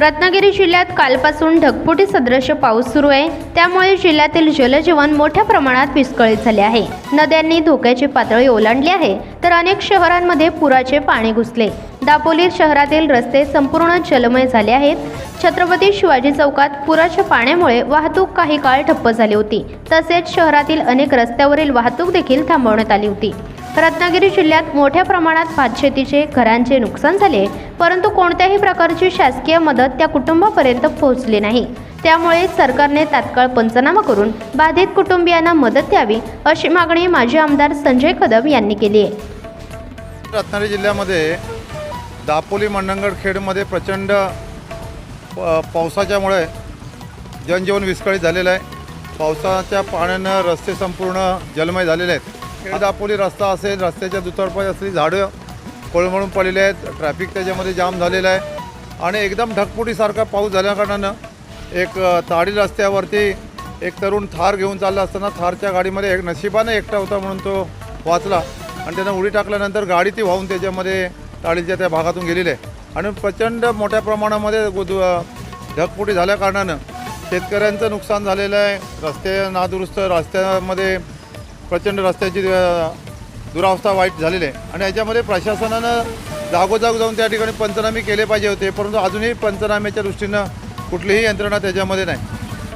रत्नागिरी जिल्ह्यात कालपासून ढगफुटी सदृश पाऊस सुरू आहे. त्यामुळे जिल्ह्यातील जलजीवन मोठ्या प्रमाणात विस्कळीत झाले आहे. नद्यांनी धोक्याची पातळी ओलांडली आहे. तर अनेक शहरांमध्ये पुराचे पाणी घुसले. दापोली शहरातील रस्ते संपूर्ण जलमय झाले आहेत. छत्रपती शिवाजी चौकात पुराच्या पाण्यामुळे वाहतूक काही काळ ठप्प झाली होती. तसेच शहरातील अनेक रस्त्यावरील वाहतूक देखील थांबवण्यात आली होती. रत्नागिरी जिल्ह्यात मोठ्या प्रमाणात भातशेतीचे घरांचे नुकसान झाले परंतु कोणत्याही प्रकारची शासकीय मदत त्या कुटुंबापर्यंत पोहोचली नाही. त्यामुळे सरकारने तात्काळ पंचनामा करून बाधित कुटुंबियांना मदत द्यावी अशी मागणी माजी आमदार संजय कदम यांनी केली आहे. रत्नागिरी जिल्ह्यामध्ये दापोली मंडणगड खेडमध्ये प्रचंड प- पावसाच्यामुळे जनजीवन विस्कळीत झालेलं आहे. पावसाच्या पाण्यानं रस्ते संपूर्ण जलमय झालेले आहेत. खेड दापोली रस्ता असेल रस्त्याच्या दुतर्फा असलेली झाडं कोळमळून पडलेली आहेत. ट्रॅफिक त्याच्यामध्ये जाम झालेलं आहे. आणि एकदम ढगफुटीसारखा पाऊस झाल्याकारणानं एक ताडी रस्त्यावरती एक तरुण थार घेऊन चालला असताना थारच्या गाडीमध्ये एक नशिबाने एकटा होता म्हणून तो वाचला. आणि त्यानं उडी टाकल्यानंतर गाडी ती वाहून त्याच्यामध्ये ताडीच्या त्या भागातून गेलेली आहे. आणि प्रचंड मोठ्या प्रमाणामध्ये गु- झाल्याकारणानं शेतकऱ्यांचं नुकसान झालेलं आहे. रस्ते नादुरुस्त रस्त्यामध्ये प्रचंड रस्त्याची दुरावस्था वाईट झालेली आहे. आणि याच्यामध्ये प्रशासनानं जागोजाग जाऊन त्या ठिकाणी पंचनामे केले पाहिजे होते परंतु अजूनही पंचनाम्याच्या दृष्टीनं कुठलीही यंत्रणा त्याच्यामध्ये नाही.